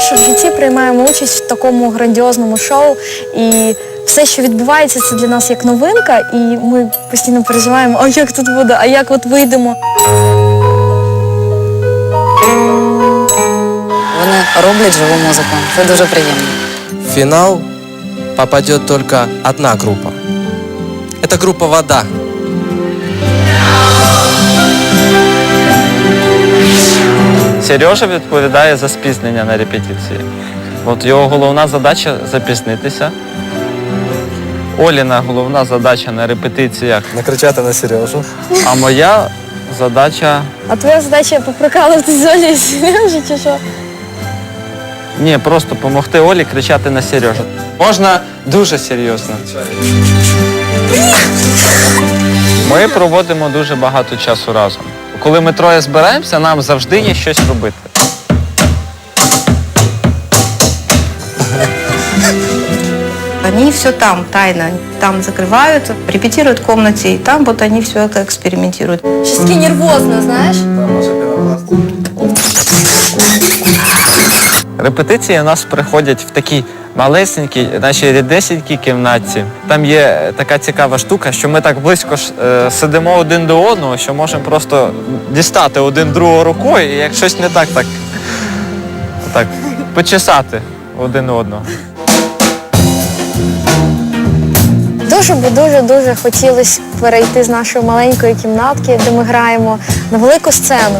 вперше в житті приймаємо участь в такому грандіозному шоу. І все, що відбувається, це для нас як новинка, і ми постійно переживаємо, а як тут буде, а як от вийдемо. Вони роблять живу музику. Це дуже приємно. В финал попадет только одна группа. Это группа «Вода». Сережа відповідає за спізнення на репетиції. От його головна задача запізнитися. Оліна головна задача на репетиціях, Накричати на Сережу. а моя задача А твоя задача попрокалувати зоні Сережі чи що? ні, просто допомогти Олі кричати на Сережу. Можна дуже серйозно. Ми проводимо дуже багато часу разом. Коли ми троє збираємося, нам завжди є щось робити. Они все там, тайно, там закрывают, репетируют в комнате, и там вот они все это экспериментируют. Щось таке нервозно, знаєш? Репетиції у нас приходять в такій малесенькій, нашій рідесенькій кімнатці. Там є така цікава штука, що ми так близько е, сидимо один до одного, що можемо просто дістати один другого рукою, і як щось не так, так, так почесати один одного. Дуже би дуже дуже хотілося перейти з нашої маленької кімнатки, де ми граємо, на велику сцену.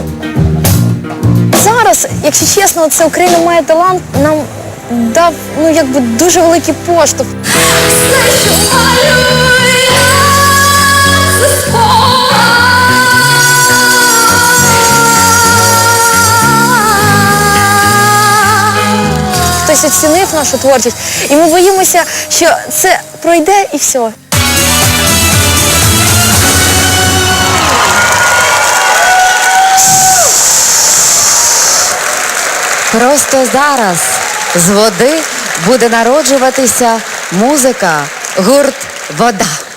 Зараз, якщо чесно, це Україна має талант, нам дав ну якби дуже великий поштовх. Хтось оцінив нашу творчість, і ми боїмося, що це пройде і все. Просто зараз з води буде народжуватися музика, гурт Вода.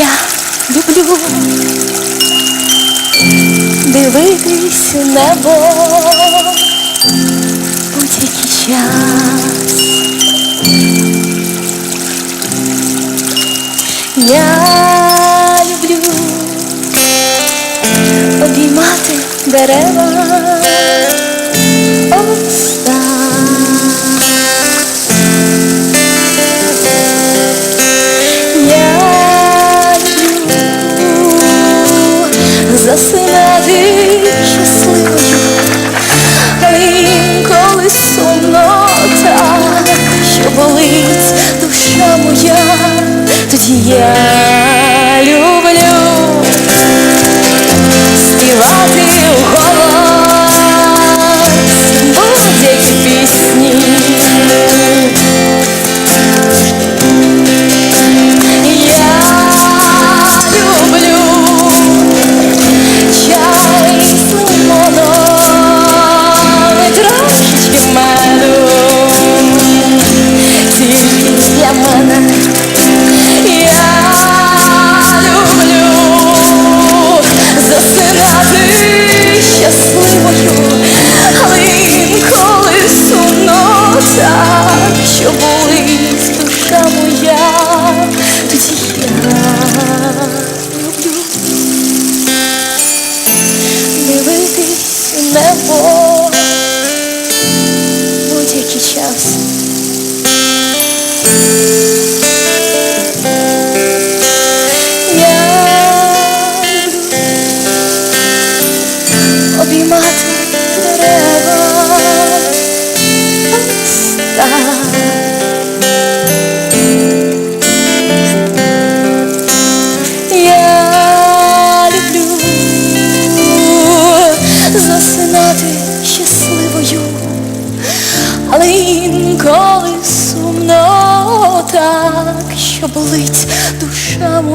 Я люблю дивитись у небо будь-який час. Я люблю обіймати дерева. Тоді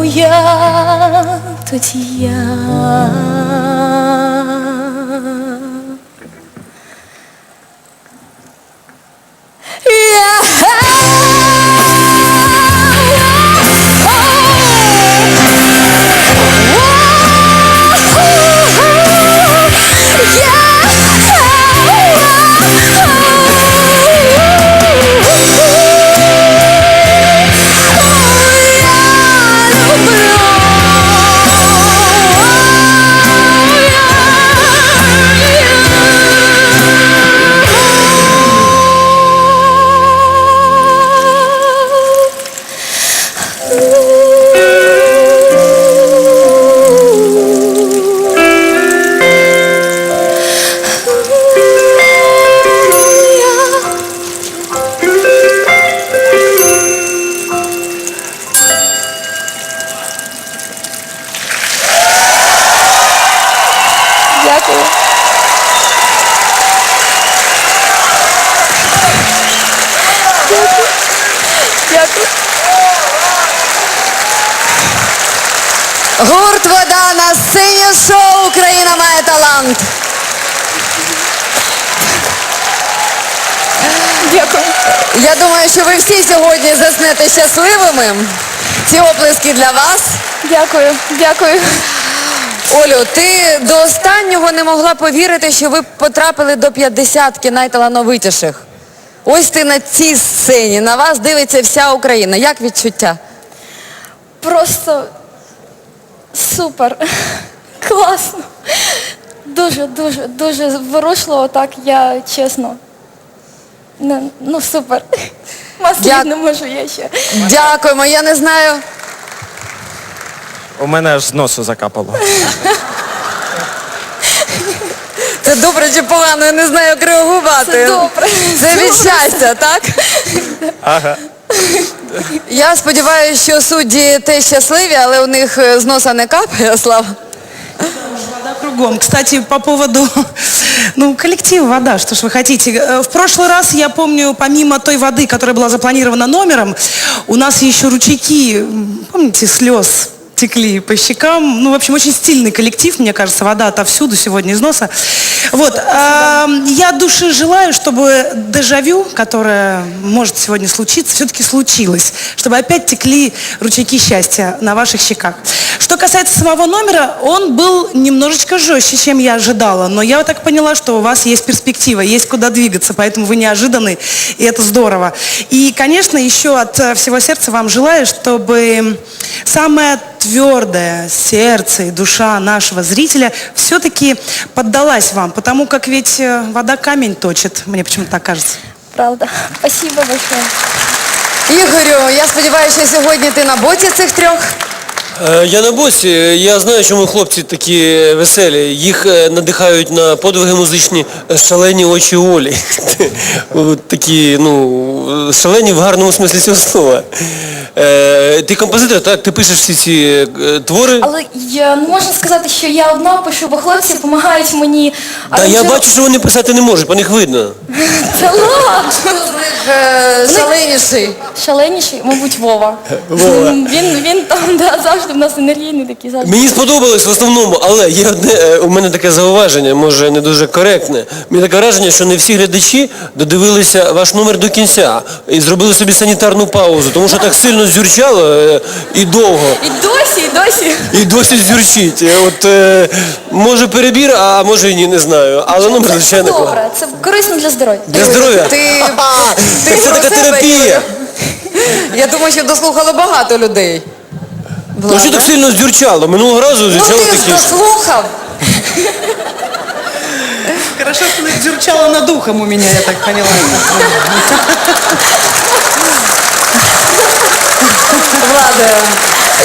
моя, тоді я. Гурт Вода на сцені шоу Україна має талант. Дякую. Я думаю, що ви всі сьогодні заснете щасливими. Ці оплески для вас. Дякую. Дякую. Олю, ти до останнього не могла повірити, що ви потрапили до п'ятдесятки найталановитіших. Ось ти на цій сцені, на вас дивиться вся Україна. Як відчуття? Просто супер. Класно. Дуже, дуже, дуже зворушливо так, я чесно. Не, ну супер. Маслів Дяк- не можу я ще. Дякуємо. Я не знаю. У мене аж з носу закапало. Це добре чи погано, я не знаю, як реагувати. Це добре. Це від щастя, так? Ага. Я сподіваюся, що судді теж щасливі, але у них е, з носа не капає, Слава. Вода кругом. Кстати, по поводу ну, коллектива вода, что ж вы хотите. Э, В прошлый раз, я помню, помимо той воды, которая была запланирована номером, у нас еще ручейки, м, помните, слез текли по щекам. Ну, в общем, очень стильный коллектив, мне кажется, вода отовсюду сегодня из носа. Вот, а, я от души желаю, чтобы дежавю, которое может сегодня случиться, все-таки случилось. Чтобы опять текли ручейки счастья на ваших щеках. Что касается самого номера, он был немножечко жестче, чем я ожидала. Но я так поняла, что у вас есть перспектива, есть куда двигаться, поэтому вы неожиданны, и это здорово. И, конечно, еще от э, всего сердца вам желаю, чтобы самое твердое сердце и душа нашего зрителя все-таки поддалась вам, потому как ведь э, вода камень точит, мне почему-то так кажется. Правда. Спасибо большое. Ігорю, я сподіваюся, що сьогодні ти на боці цих трьох. Е, Я на боці. Я знаю, чому хлопці такі веселі. Їх е, надихають на подвиги музичні е, шалені очі Олі. Такі, ну, шалені в гарному смислі цього слова. Ти композитор, так? Ти пишеш всі ці твори? Але я не можу сказати, що я одна пишу, бо хлопці допомагають мені. Та я бачу, що вони писати не можуть, по них видно. Та ладно. Шаленіший. Шаленіший, мабуть, Вова. Вова. Він, він там да, завжди в нас енергійний такий завжди. Мені сподобалось в основному, але є одне, е, у мене таке зауваження, може не дуже коректне. Мені таке враження, що не всі глядачі додивилися ваш номер до кінця і зробили собі санітарну паузу, тому що так сильно зюрчало е, і довго. І досі, і досі. І досі зюрчить. Е, От може перебір, а може і ні, не знаю. Але номер Це звичайно добре, це корисно для здоров'я. Для здоров'я. Ти, ти Так це така терапія. Юля. Я думаю, що дослухало багато людей. Ну що так сильно зюрчало? Минулого разу Ну ти ж таке. дослухав. Хорошо, что дзюрчало над ухом у меня, я так поняла. Владе,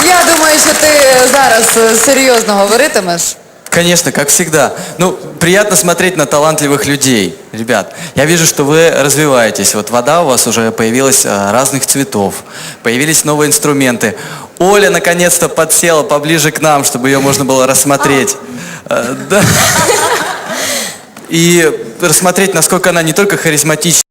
я думаю, що ти зараз е, серйозно говоритимеш. Конечно, как всегда. Ну, приятно смотреть на талантливых людей. Ребят, я вижу, что вы развиваетесь. Вот вода у вас уже появилась а, разных цветов. Появились новые инструменты. Оля наконец-то подсела поближе к нам, чтобы ее можно было рассмотреть. Да. И рассмотреть, насколько она не только харизматична,